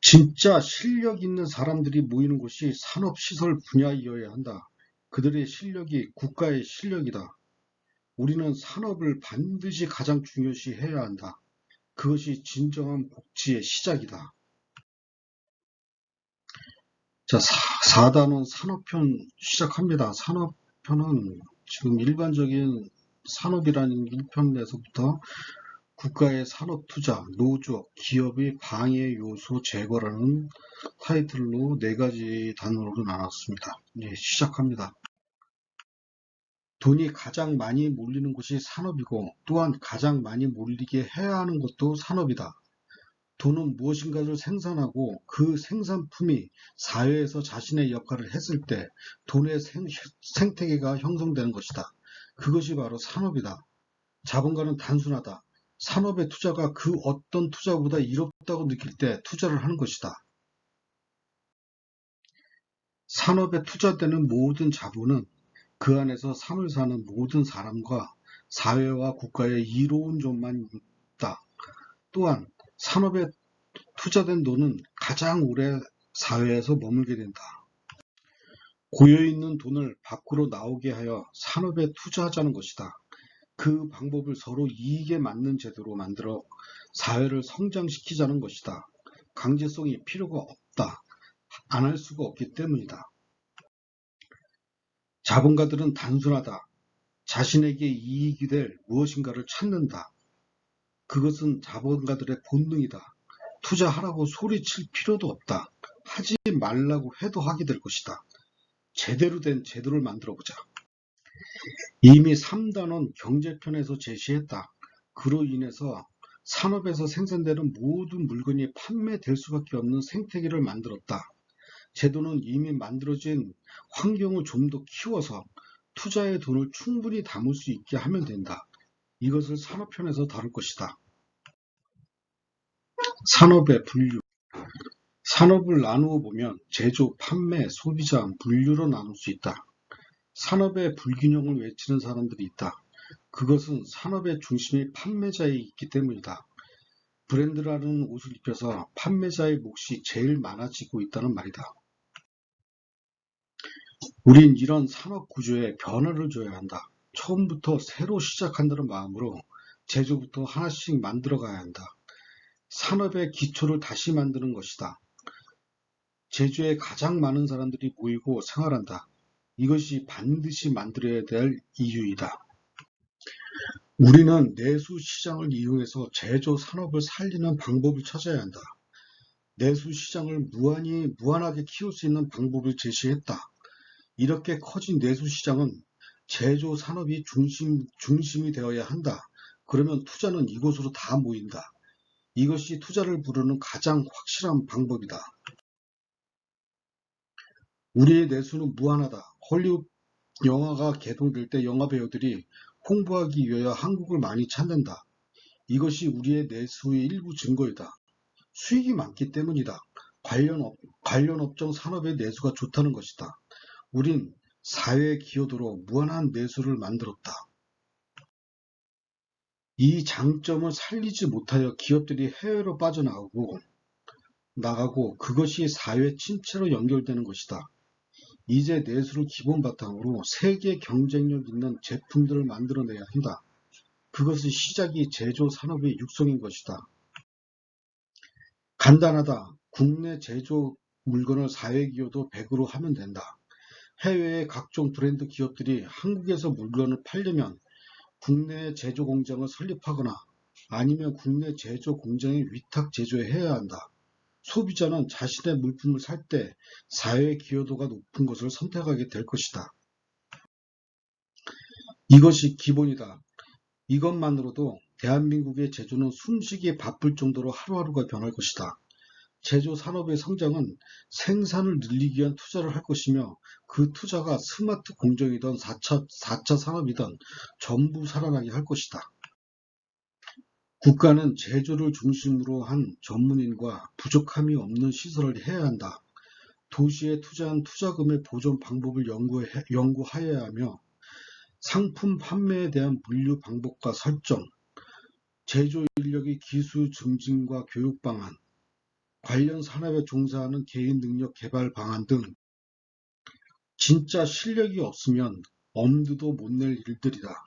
진짜 실력 있는 사람들이 모이는 곳이 산업시설 분야이어야 한다. 그들의 실력이 국가의 실력이다. 우리는 산업을 반드시 가장 중요시 해야 한다. 그것이 진정한 복지의 시작이다. 자, 4 단원 산업편 시작합니다. 산업편은 지금 일반적인 산업이라는 1편에서부터 국가의 산업 투자, 노조, 기업의 방해 요소 제거라는 타이틀로 네 가지 단어로 나눴습니다. 예, 시작합니다. 돈이 가장 많이 몰리는 곳이 산업이고 또한 가장 많이 몰리게 해야 하는 것도 산업이다. 돈은 무엇인가를 생산하고 그 생산품이 사회에서 자신의 역할을 했을 때 돈의 생, 생태계가 형성되는 것이다. 그것이 바로 산업이다. 자본가는 단순하다. 산업의 투자가 그 어떤 투자보다 이롭다고 느낄 때 투자를 하는 것이다. 산업에 투자되는 모든 자본은 그 안에서 삶을 사는 모든 사람과 사회와 국가의 이로운 점만 있다. 또한 산업에 투자된 돈은 가장 오래 사회에서 머물게 된다. 고여 있는 돈을 밖으로 나오게 하여 산업에 투자하자는 것이다. 그 방법을 서로 이익에 맞는 제도로 만들어 사회를 성장시키자는 것이다. 강제성이 필요가 없다. 안 할 수가 없기 때문이다. 자본가들은 단순하다. 자신에게 이익이 될 무엇인가를 찾는다. 그것은 자본가들의 본능이다. 투자하라고 소리칠 필요도 없다. 하지 말라고 해도 하게 될 것이다. 제대로 된 제도를 만들어 보자. 이미 3단원 경제편에서 제시했다. 그로 인해서 산업에서 생산되는 모든 물건이 판매될 수밖에 없는 생태계를 만들었다. 제도는 이미 만들어진 환경을 좀 더 키워서 투자의 돈을 충분히 담을 수 있게 하면 된다. 이것을 산업편에서 다룰 것이다. 산업의 분류 산업을 나누어 보면 제조, 판매, 소비자, 물류로 나눌 수 있다. 산업의 불균형을 외치는 사람들이 있다. 그것은 산업의 중심이 판매자에 있기 때문이다. 브랜드라는 옷을 입혀서 판매자의 몫이 제일 많아지고 있다는 말이다. 우린 이런 산업 구조에 변화를 줘야 한다. 처음부터 새로 시작한다는 마음으로 제조부터 하나씩 만들어 가야 한다. 산업의 기초를 다시 만드는 것이다. 제주에 가장 많은 사람들이 모이고 생활한다. 이것이 반드시 만들어야 될 이유이다. 우리는 내수 시장을 이용해서 제조 산업을 살리는 방법을 찾아야 한다. 내수 시장을 무한히, 무한하게 키울 수 있는 방법을 제시했다. 이렇게 커진 내수 시장은 제조 산업이 중심, 중심이 되어야 한다. 그러면 투자는 이곳으로 다 모인다. 이것이 투자를 부르는 가장 확실한 방법이다. 우리의 내수는 무한하다. 헐리우드 영화가 개봉될 때 영화 배우들이 홍보하기 위하여 한국을 많이 찾는다. 이것이 우리의 내수의 일부 증거이다. 수익이 많기 때문이다. 관련, 업, 관련 업종 산업의 내수가 좋다는 것이다. 우린 사회 기여도로 무한한 내수를 만들었다. 이 장점을 살리지 못하여 기업들이 해외로 빠져나가고 나가고 그것이 사회 침체로 연결되는 것이다. 이제 내수를 기본 바탕으로 세계 경쟁력 있는 제품들을 만들어내야 한다. 그것의 시작이 제조 산업의 육성인 것이다. 간단하다. 국내 제조 물건을 사회기여도 100으로 하면 된다. 해외의 각종 브랜드 기업들이 한국에서 물건을 팔려면 국내 제조 공장을 설립하거나 아니면 국내 제조 공장에 위탁 제조해야 한다. 소비자는 자신의 물품을 살 때 사회 기여도가 높은 것을 선택하게 될 것이다. 이것이 기본이다. 이것만으로도 대한민국의 제조는 숨쉬기 바쁠 정도로 하루하루가 변할 것이다. 제조 산업의 성장은 생산을 늘리기 위한 투자를 할 것이며 그 투자가 스마트 공정이든 4차, 4차 산업이든 전부 살아나게 할 것이다. 국가는 제조를 중심으로 한 전문인과 부족함이 없는 시설을 해야 한다. 도시에 투자한 투자금의 보존 방법을 연구해, 연구하여야 하며 상품 판매에 대한 물류 방법과 설정, 제조 인력의 기술 증진과 교육 방안, 관련 산업에 종사하는 개인 능력 개발 방안 등 진짜 실력이 없으면 엄두도 못 낼 일들이다.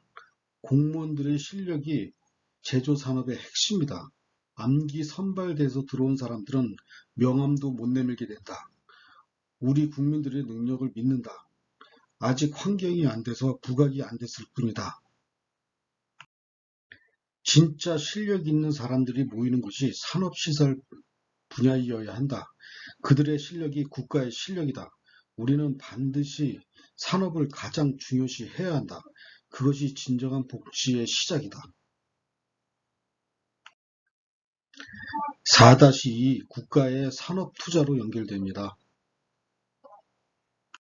공무원들의 실력이 제조 산업의 핵심이다. 암기 선발돼서 들어온 사람들은 명함도 못 내밀게 된다. 우리 국민들의 능력을 믿는다. 아직 환경이 안 돼서 부각이 안 됐을 뿐이다. 진짜 실력 있는 사람들이 모이는 곳이 산업시설 분야이어야 한다. 그들의 실력이 국가의 실력이다. 우리는 반드시 산업을 가장 중요시 해야 한다. 그것이 진정한 복지의 시작이다. 4-2 국가의 산업 투자로 연결됩니다.